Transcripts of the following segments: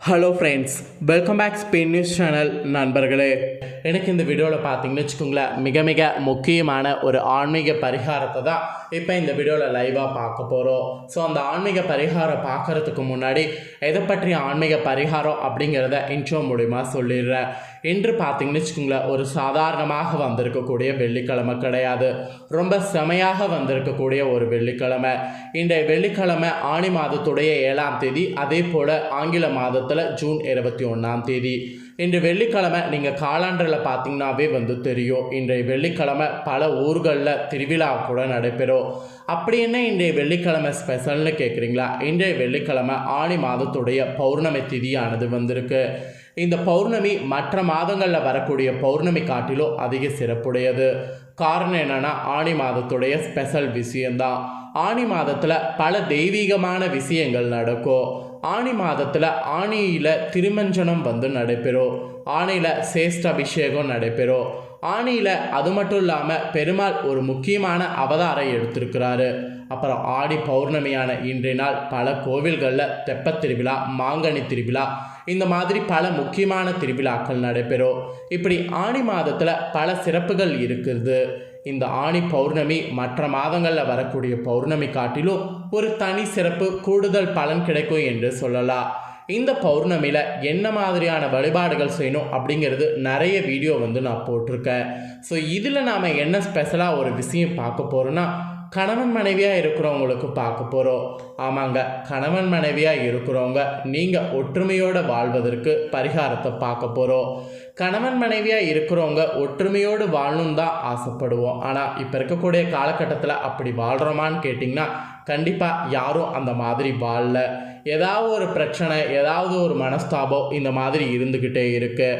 Hello friends welcome back Spain news channel நண்பர்களே. எனக்கு இந்த வீடியோவில் பார்த்தீங்கன்னு வச்சுக்கோங்களேன் மிக மிக முக்கியமான ஒரு ஆன்மீக பரிகாரத்தை தான் இப்போ இந்த வீடியோவில் லைவாக பார்க்க போகிறோம் ஸோ அந்த ஆன்மீக பரிகாரம் பார்க்குறதுக்கு முன்னாடி எதை பற்றிய ஆன்மீக பரிகாரம் அப்படிங்கிறத இன்ட்ரோ மூலிமா சொல்லிடுறேன். இன்று பார்த்தீங்கன்னு வச்சுக்கோங்களேன் ஒரு சாதாரணமாக வந்திருக்கக்கூடிய வெள்ளிக்கிழமை கிடையாது. ரொம்ப செமையாக வந்திருக்கக்கூடிய ஒரு வெள்ளிக்கிழமை. இன்றைய வெள்ளிக்கிழமை ஆணி மாதத்துடைய ஏழாம் தேதி அதே போல் ஆங்கில மாதத்தில் ஜூன் இருபத்தி ஒன்றாம் தேதி. இன்று வெள்ளிக்கிழமை நீங்கள் காலாண்டரில் பார்த்தீங்கன்னாவே வந்து தெரியும். இன்றைய வெள்ளிக்கிழமை பல ஊர்களில் திருவிழா கூட நடைபெறும். அப்படி என்ன இன்றைய வெள்ளிக்கிழமை ஸ்பெஷல்னு கேட்குறீங்களா இன்றைய வெள்ளிக்கிழமை ஆணி மாதத்துடைய பௌர்ணமி திதியானது வந்திருக்கு. இந்த பௌர்ணமி மற்ற மாதங்களில் வரக்கூடிய பௌர்ணமி காட்டிலும் அதிக சிறப்புடையது. காரணம் என்னென்னா ஆணி மாதத்துடைய ஸ்பெஷல் விஷயந்தான் ஆணி மாதத்தில் பல தெய்வீகமான விஷயங்கள் நடக்கும். ஆணி மாதத்தில் ஆணியில் திருமஞ்சனம் வந்து நடைபெறும். ஆணியில் சேஷ்ட அபிஷேகம் நடைபெறும். ஆணியில் அது மட்டும் இல்லாமல் பெருமாள் ஒரு முக்கியமான அவதாரம் எடுத்திருக்கிறாரு. அப்புறம் ஆடி பௌர்ணமியான இன்றைய நாள் பல கோவில்களில் தெப்பத் திருவிழா மாங்கனி திருவிழா இந்த மாதிரி பல முக்கியமான திருவிழாக்கள் நடைபெறும். இப்படி ஆணி மாதத்தில் பல சிறப்புகள் இருக்குது இந்த ஆணி பௌர்ணமி மற்ற மாதங்களில் வரக்கூடிய பௌர்ணமி காட்டிலும் ஒரு தனி சிறப்பு கூடுதல் பலன் கிடைக்கும் என்று சொல்லலாம். இந்த பௌர்ணமியில் என்ன மாதிரியான வழிபாடுகள் செய்யணும் அப்படிங்கிறது நிறைய வீடியோ வந்து நான் போட்டிருக்கேன். ஸோ இதில் நாம் என்ன ஸ்பெஷலாக ஒரு விஷயம் பார்க்க போகிறோன்னா கணவன் மனைவியாக இருக்கிறவங்களுக்கு பார்க்க போகிறோம் ஆமாங்க கணவன் மனைவியாக இருக்கிறவங்க நீங்கள் ஒற்றுமையோடு வாழ்வதற்கு பரிகாரத்தை பார்க்க போகிறோம் கணவன் மனைவியாக இருக்கிறவங்க ஒற்றுமையோடு வாழணும் தான் ஆசைப்படுவோம். ஆனால் இப்போ இருக்கக்கூடிய காலகட்டத்தில் அப்படி வாழ்கிறோமான்னு கேட்டிங்கன்னா கண்டிப்பாக யாரும் அந்த மாதிரி வாழல. ஏதாவது ஒரு பிரச்சனை ஏதாவது ஒரு மனஸ்தாபம் இந்த மாதிரி இருந்துக்கிட்டே இருக்கு.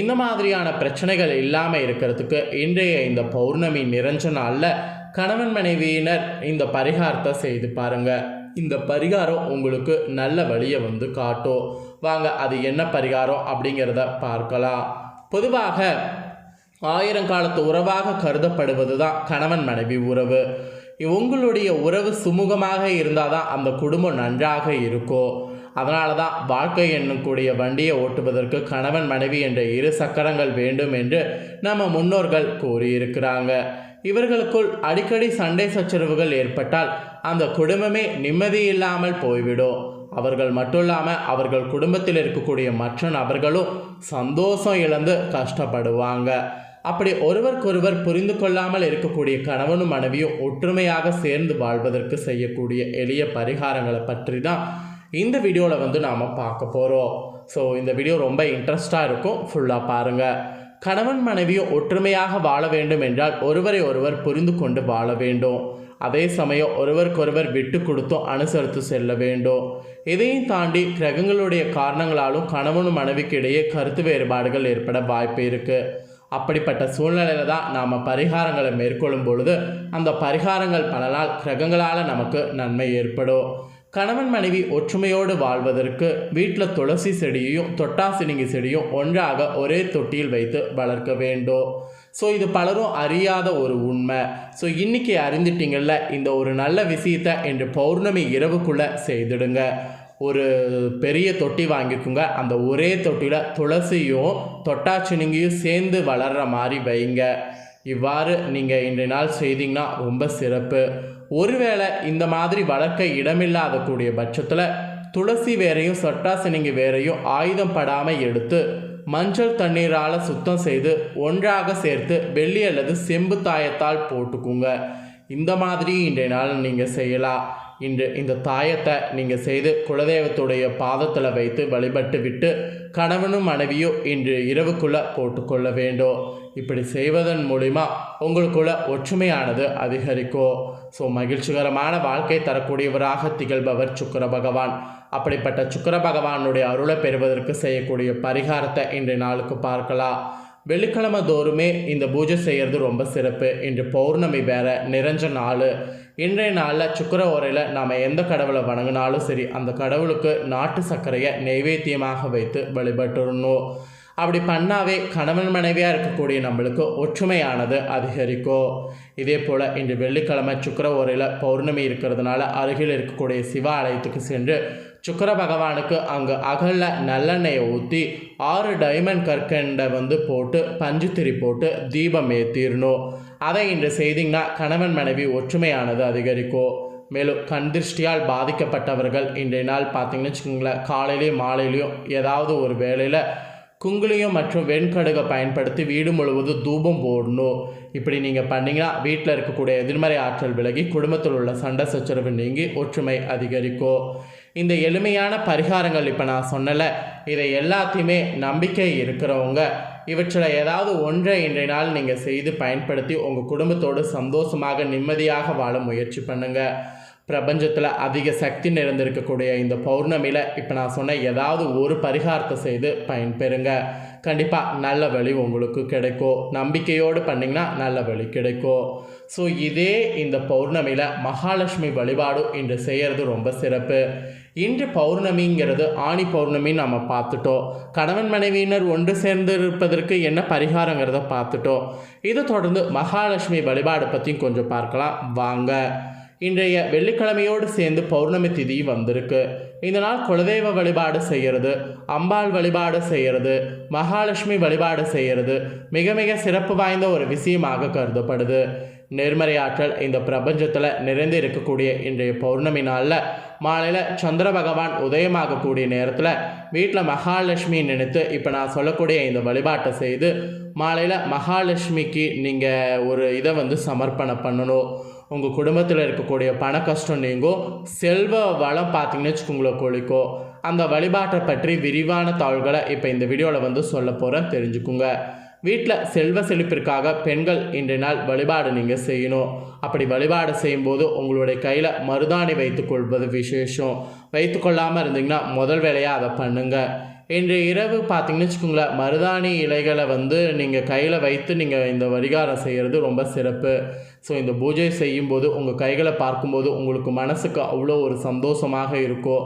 இந்த மாதிரியான பிரச்சனைகள் இல்லாமல் இருக்கிறதுக்கு இன்றைய இந்த பௌர்ணமி நிறைஞ்ச நாளில் கணவன் மனைவியினர் இந்த பரிகாரத்தை செய்து பாருங்கள் இந்த பரிகாரம் உங்களுக்கு நல்ல வழியை வந்து காட்டும். வாங்க அது என்ன பரிகாரம் அப்படிங்கிறத பார்க்கலாம். பொதுவாக ஆயிரங்காலத்து உறவாக கருதப்படுவது தான் கணவன் மனைவி உறவு. உங்களுடைய உறவு சுமூகமாக இருந்தால் தான் அந்த குடும்பம் நன்றாக இருக்கும். அதனால தான் வாழ்க்கை எண்ணக்கூடிய வண்டியை ஓட்டுவதற்கு கணவன் மனைவி என்ற இரு சக்கரங்கள் வேண்டும் என்று நம்ம முன்னோர்கள் கூறியிருக்கிறாங்க. இவர்களுக்குள் அடிக்கடி சண்டை சச்சரவுகள் ஏற்பட்டால் அந்த குடும்பமே நிம்மதி இல்லாமல் போய்விடும். அவர்கள் மட்டும் இல்லாமல் அவர்கள் குடும்பத்தில் இருக்கக்கூடிய மற்ற நபர்களும் சந்தோஷம் இழந்து கஷ்டப்படுவாங்க. அப்படி ஒருவருக்கொருவர் புரிந்து கொள்ளாமல் இருக்கக்கூடிய கணவனும் மனைவியும் ஒற்றுமையாக சேர்ந்து வாழ்வதற்கு செய்யக்கூடிய எளிய பரிகாரங்களை பற்றி தான் இந்த வீடியோவில் வந்து நாம் பார்க்க போகிறோம் ஸோ இந்த வீடியோ ரொம்ப இன்ட்ரெஸ்டாக இருக்கும். ஃபுல்லாக பாருங்கள் கணவன் மனைவியும் ஒற்றுமையாக வாழ வேண்டும் என்றால் ஒருவரை ஒருவர் புரிந்து கொண்டு வாழ வேண்டும். அதே சமயம் ஒருவருக்கொருவர் விட்டு கொடுத்தும் அனுசரித்து செல்ல வேண்டும். இதையும் தாண்டி கிரகங்களுடைய காரணங்களாலும் கணவனும் மனைவிக்கு இடையே கருத்து வேறுபாடுகள் ஏற்பட வாய்ப்பு இருக்குது அப்படிப்பட்ட சூழ்நிலையில தான் நாம் பரிகாரங்களை மேற்கொள்ளும் பொழுது அந்த பரிகாரங்கள் பலனால் கிரகங்களால் நமக்கு நன்மை ஏற்படும். கணவன் மனைவி ஒற்றுமையோடு வாழ்வதற்கு வீட்டில் துளசி செடியையும் தொட்டாசினிங்கி செடியும் ஒன்றாக ஒரே தொட்டியில் வைத்து வளர்க்க வேண்டும். ஸோ இது பலரும் அறியாத ஒரு உண்மை. ஸோ இன்றைக்கி அறிந்துட்டீங்கள்ல இந்த ஒரு நல்ல விஷயத்தை இன்று பௌர்ணமி இரவுக்குள்ளே செய்திடுங்க. ஒரு பெரிய தொட்டி வாங்கிக்கோங்க. அந்த ஒரே தொட்டியில் துளசியும் தொட்டாச்சினிங்கியும் சேர்ந்து வளர்கிற மாதிரி வைங்க. இவ்வாறு நீங்கள் இன்றைய நாள் செய்தீங்கன்னா ரொம்ப சிறப்பு. ஒருவேளை இந்த மாதிரி வளர்க்க இடமில்லாத கூடிய பட்சத்தில் துளசி வேறையும் சொட்டாசினிங்கி வேறையும் ஆயுதம் படாமல் எடுத்து மஞ்சள் தண்ணீரால் சுத்தம் செய்து ஒன்றாக சேர்த்து வெள்ளி அல்லது செம்பு தாயத்தால் போட்டுக்குங்க. இந்த மாதிரி இன்றைய நாள் நீங்கள் செய்யலாம். இன்று இந்த தாயத்தை நீங்கள் செய்து குலதெய்வத்துடைய பாதத்தில் வைத்து வழிபட்டு விட்டு கணவனும் மனைவியும் இன்று இரவுக்குள்ளே போட்டுக்கொள்ள வேண்டும். இப்படி செய்வதன் மூலிமா உங்களுக்குள்ள ஒற்றுமையானது அதிகரிக்கும் ஸோ மகிழ்ச்சிகரமான வாழ்க்கை தரக்கூடியவராக திகழ்பவர் சுக்கர பகவான். அப்படிப்பட்ட சுக்கர பகவானுடைய அருளை பெறுவதற்கு செய்யக்கூடிய பரிகாரத்தை இன்றைய நாளுக்கு பார்க்கலாம். வெள்ளிக்கிழமை தோறுமே இந்த பூஜை செய்கிறது ரொம்ப சிறப்பு. இன்று பௌர்ணமி வேற நிறைஞ்ச நாள். இன்றைய நாளில் சுக்கர உரையில் நாம் எந்த கடவுளை வணங்கினாலும் சரி அந்த கடவுளுக்கு நாட்டு சர்க்கரையை நைவேத்தியமாக வைத்து வழிபட்டுறணும் அப்படி பண்ணாவே கணவன் மனைவியாக இருக்கக்கூடிய நம்மளுக்கு ஒற்றுமையானது அதிகரிக்கும் இதே போல் இன்று வெள்ளிக்கிழமை சுக்கர உரையில் பௌர்ணமி இருக்கிறதுனால அருகில் இருக்கக்கூடிய சிவ ஆலயத்துக்கு சென்று சுக்கர பகவானுக்கு அங்கே அகல்ல நல்லெண்ணெயை ஊற்றி ஆறு டைமண்ட் கற்கண்டை வந்து போட்டு பஞ்சுத்திரி போட்டு தீபம் ஏற்றிடணும் அதை இன்று செய்திங்கன்னா கணவன் மனைவி ஒற்றுமையானது அதிகரிக்கும் மேலும் கண் திருஷ்டியால் பாதிக்கப்பட்டவர்கள் இன்றைய நாள் பார்த்தீங்கன்னு வச்சுக்கோங்களேன் காலையிலையும் மாலையிலையும் ஏதாவது ஒரு வேலையில் குங்குளியம் மற்றும் வெண்கடுகை பயன்படுத்தி வீடு முழுவதும் தூபம் போடணும். இப்படி நீங்கள் பண்ணிங்கன்னா வீட்டில் இருக்கக்கூடிய எதிர்மறை ஆற்றல் விலகி குடும்பத்தில் உள்ள சண்டை சச்சரவு நீங்கி ஒற்றுமை அதிகரிக்கும். இந்த எளிமையான பரிகாரங்கள் இப்போ நான் சொன்னலை இதை எல்லாத்தையுமே நம்பிக்கை இருக்கிறவங்க இவற்றில் ஏதாவது ஒன்றை இன்றைய நாள் நீங்கள் செய்து பயன்படுத்தி உங்கள் குடும்பத்தோடு சந்தோஷமாக நிம்மதியாக வாழ முயற்சி பண்ணுங்கள் பிரபஞ்சத்தில் அதிக சக்தி நிறைந்திருக்கக்கூடிய இந்த பௌர்ணமியில் இப்போ நான் சொன்ன ஏதாவது ஒரு பரிகாரத்தை செய்து பயன்பெறுங்க. கண்டிப்பாக நல்ல வழி உங்களுக்கு கிடைக்கும். நம்பிக்கையோடு பண்ணிங்கன்னா நல்ல வழி கிடைக்கும். ஸோ இதே இந்த பௌர்ணமியில் மகாலட்சுமி வழிபாடு இன்று செய்கிறது ரொம்ப சிறப்பு. இன்று பௌர்ணமிங்கிறது ஆணி பௌர்ணமின்னு நம்ம பார்த்துட்டோம். கணவன் மனைவியினர் ஒன்று சேர்ந்து இருப்பதற்கு என்ன பரிகாரங்கிறத பார்த்துட்டோம். இதை தொடர்ந்து மகாலட்சுமி வழிபாடு பற்றியும் கொஞ்சம் பார்க்கலாம். வாங்க. இன்றைய வெள்ளிக்கிழமையோடு சேர்ந்து பௌர்ணமி திதி வந்திருக்கு. இந்த நாள் குலதெய்வ வழிபாடு செய்கிறது அம்பாள் வழிபாடு செய்கிறது மகாலட்சுமி வழிபாடு செய்கிறது. மிக மிக சிறப்பு வாய்ந்த ஒரு விஷயமாக கருதப்படுது. நேர்மறை ஆற்றல் இந்த பிரபஞ்சத்தில் நிறைந்து இருக்கக்கூடிய இன்றைய பௌர்ணமி நாளில் மாலையில் சந்திர பகவான் உதயமாகக்கூடிய நேரத்தில் வீட்டில் மகாலட்சுமி நினைத்து இப்போ நான் சொல்லக்கூடிய இந்த வழிபாட்டை செய்து மாலையில் மகாலட்சுமிக்கு நீங்கள் ஒரு இதை வந்து சமர்ப்பணம் பண்ணணும். உங்கள் குடும்பத்தில் இருக்கக்கூடிய பண கஷ்டம் நீங்கும். செல்வ வளம் பார்த்தீங்கன்னு வச்சுக்கோங்களேன் கொழிக்கோ. அந்த வழிபாட்டை பற்றி விரிவான தாள்களை இப்போ இந்த வீடியோவில் வந்து சொல்ல போகிறேன் தெரிஞ்சுக்குங்க. வீட்டில் செல்வ செழிப்பிற்காக பெண்கள் இன்றைய நாள் வழிபாடு நீங்கள் செய்யணும். அப்படி வழிபாடு செய்யும்போது உங்களுடைய கையில் மருதாணி வைத்துக்கொள்வது விசேஷம். வைத்துக்கொள்ளாமல் இருந்தீங்கன்னா முதல் வேலையாக அதை பண்ணுங்கள் இன்று இரவு பார்த்தீங்கன்னு வச்சுக்கோங்களேன் மருதாணி இலைகளை வந்து நீங்கள் கையில் வைத்து நீங்கள் இந்த வரிகாரம் செய்கிறது ரொம்ப சிறப்பு. ஸோ இந்த பூஜை செய்யும்போது உங்கள் கைகளை பார்க்கும்போது உங்களுக்கு மனசுக்கு அவ்வளோ ஒரு சந்தோஷமாக இருக்கும்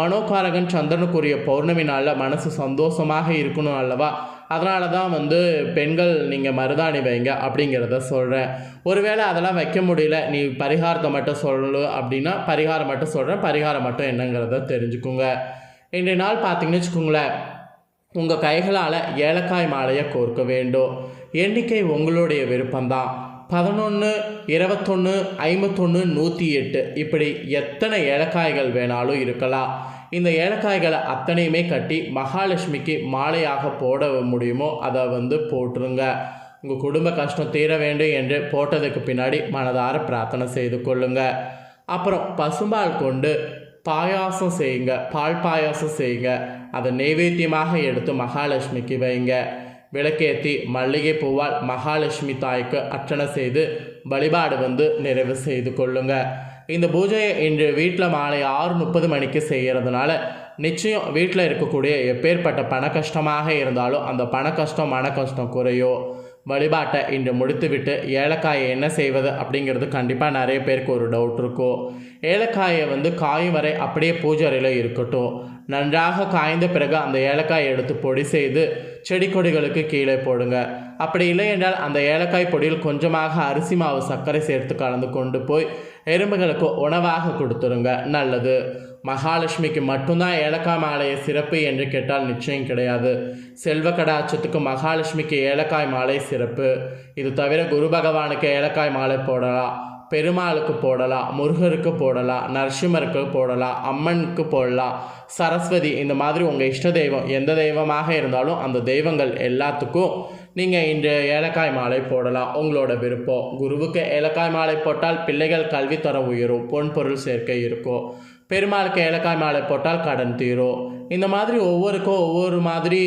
மனோகாரகன் சந்திரனுக்குரிய பௌர்ணமி நாளில் மனசு சந்தோஷமாக இருக்கணும் அல்லவா? அதனால தான் வந்து பெண்கள் நீங்கள் மருதாணி வைங்க அப்படிங்கிறத சொல்கிறேன் ஒருவேளை அதெல்லாம் வைக்க முடியல நீ பரிகாரத்தை மட்டும் சொல்லு அப்படின்னா பரிகாரம் மட்டும் சொல்கிறேன் பரிகாரம் மட்டும் என்னங்கிறத தெரிஞ்சுக்குங்க. இன்றைய நாள் பார்த்தீங்கன்னு வச்சுக்கோங்களேன். உங்கள் கைகளால் ஏலக்காய் மாலையை கோர்க்க வேண்டும். எண்ணிக்கை உங்களுடைய விருப்பம்தான். பதினொன்று இருபத்தொன்று ஐம்பத்தொன்று நூற்றி எட்டு இப்படி எத்தனை ஏலக்காய்கள் வேணாலும் இருக்கலாம். இந்த ஏலக்காய்களை அத்தனையுமே கட்டி மகாலட்சுமிக்கு மாலையாக போட முடியுமோ அதை வந்து போட்டுருங்க. உங்கள் குடும்ப கஷ்டம் தீர வேண்டும் என்று போட்டதுக்கு பின்னாடி மனதார பிரார்த்தனை செய்து கொள்ளுங்க. அப்புறம் பசும்பால் கொண்டு பாயாசம் செய்யுங்க. பால் பாயாசம் செய்யுங்க. அதை நைவேத்தியமாக எடுத்து மகாலட்சுமிக்கு வைங்க. விளக்கேற்றி மல்லிகை பூவால் மகாலட்சுமி தாய்க்கு அர்ச்சனை செய்து வழிபாடு வந்து நிறைவு செய்து கொள்ளுங்க. இந்த பூஜையை இன்று வீட்டில் மாலை ஆறு முப்பது மணிக்கு செய்கிறதுனால நிச்சயம் வீட்டில் இருக்கக்கூடிய எப்பேற்பட்ட பண கஷ்டமாக இருந்தாலும் அந்த பண கஷ்டம் மன கஷ்டம் குறையோ வழிபாட்டை இன்று முடித்துவிட்டு ஏலக்காயை என்ன செய்வது அப்படிங்கிறது கண்டிப்பாக நிறைய பேருக்கு ஒரு டவுட் இருக்கும் ஏலக்காயை வந்து காயும் வரை அப்படியே பூஜை அறையில் இருக்கட்டும். நன்றாக காய்ந்த பிறகு அந்த ஏலக்காயை எடுத்து பொடி செய்து செடி கொடிகளுக்கு கீழே போடுங்க. அப்படி இல்லை என்றால் அந்த ஏலக்காய் பொடியில் கொஞ்சமாக அரிசி மாவு சர்க்கரை சேர்த்து கலந்து கொண்டு போய் எறும்புகளுக்கு உணவாக கொடுத்துருங்க. நல்லது. மகாலட்சுமிக்கு மட்டும்தான் ஏலக்காய் மாலையை சிறப்பு என்று கேட்டால் நிச்சயம் கிடையாது. செல்வ கடாட்சத்துக்கு மகாலட்சுமிக்கு ஏலக்காய் மாலை சிறப்பு. இது தவிர குரு பகவானுக்கு ஏலக்காய் மாலை போடலாம். பெருமாளுக்கு போடலாம். முருகருக்கு போடலாம். நரசிம்மருக்கு போடலாம். அம்மனுக்கு போடலாம். சரஸ்வதி இந்த மாதிரி உங்கள் இஷ்ட தெய்வம் எந்த தெய்வமாக இருந்தாலும் அந்த தெய்வங்கள் எல்லாத்துக்கும் நீங்கள் இன்று ஏலக்காய் மாலை போடலாம். உங்களோட விருப்பம். குருவுக்கு ஏலக்காய் மாலை போட்டால் பிள்ளைகள் கல்வித்தரம் உயரும். பொன் பொருள் சேர்க்கை இருக்கும். பெருமாளுக்கு ஏலக்காய் மாலை போட்டால் கடன் தீரும். இந்த மாதிரி ஒவ்வொருக்கும் ஒவ்வொரு மாதிரி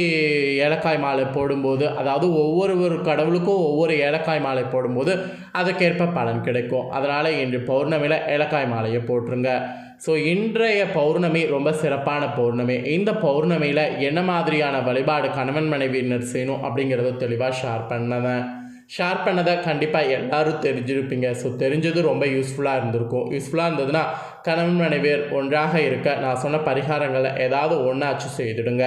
ஏலக்காய் மாலை போடும்போது அதாவது ஒவ்வொரு ஒரு கடவுளுக்கும் ஒவ்வொரு ஏலக்காய் மாலை போடும்போது அதுக்கேற்ப பலன் கிடைக்கும். அதனால் இன்று பௌர்ணமியில் ஏலக்காய் மாலையை போட்டுருங்க ஸோ இன்றைய பௌர்ணமி ரொம்ப சிறப்பான பௌர்ணமி. இந்த பௌர்ணமியில் என்ன மாதிரியான வழிபாடு கணவன் மனைவியினர் செய்யணும் அப்படிங்கிறத தெளிவாக ஷேர் பண்ணதேன் ஷேர் பண்ணதை கண்டிப்பாக எல்லாரும் தெரிஞ்சிருப்பீங்க. ஸோ தெரிஞ்சது ரொம்ப யூஸ்ஃபுல்லாக இருந்திருக்கும். யூஸ்ஃபுல்லாக இருந்ததுன்னா கணவன் மனைவியர் ஒன்றாக இருக்க நான் சொன்ன பரிகாரங்களை ஏதாவது ஒன்றாச்சும் செய்துடுங்க.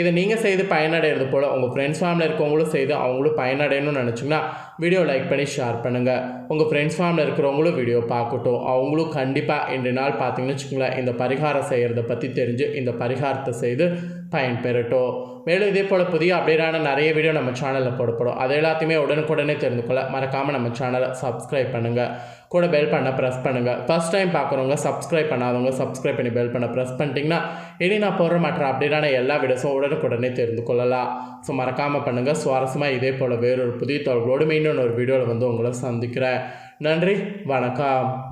இதை நீங்கள் செய்து பயனடைகிறது போல் உங்கள் ஃப்ரெண்ட்ஸ் ஃபேமிலியில் இருக்கவங்களும் செய்து அவங்களும் பயனடையணும்னு நினச்சிங்கன்னா வீடியோ லைக் பண்ணி ஷேர் பண்ணுங்கள் உங்கள் ஃப்ரெண்ட்ஸ் ஃபேமிலியில் இருக்கிறவங்களும் வீடியோ பார்க்கட்டும். அவங்களும் கண்டிப்பாக இன்று நாள் பார்த்தீங்கன்னு வச்சுக்கோங்களேன் இந்த பரிகாரம் செய்கிறத பற்றி தெரிஞ்சு இந்த பரிகாரத்தை செய்து பயன் பெறட்டும் மேலும் இதே போல் புதிய அப்டேட்டான நிறைய வீடியோ நம்ம சேனலில் போடப்படும். அது எல்லாத்தையுமே உடனுக்குடனே தெரிந்து கொள்ள மறக்காமல் நம்ம சேனலை சப்ஸ்கிரைப் பண்ணுங்கள் கூட பெல் பண்ண ப்ரெஸ் பண்ணுங்கள் ஃபஸ்ட் டைம் பார்க்குறவங்க சப்ஸ்கிரைப் பண்ணாதவங்க சப்ஸ்கிரைப் பண்ணி பெல் பண்ண ப்ரெஸ் பண்ணிட்டீங்கன்னா இனி நான் போடுற மற்ற அப்டேட்டான எல்லா வீடியோஸும் உடனுக்குடனே தெரிந்து கொள்ளலாம் ஸோ மறக்காமல் பண்ணுங்கள் சுவாரஸ்யமாக இதே போல் வேறொரு புதிய தகவலோடு மீண்டும் ஒரு வீடியோவில் வந்து உங்களை சந்திக்கிறேன். நன்றி. வணக்கம்.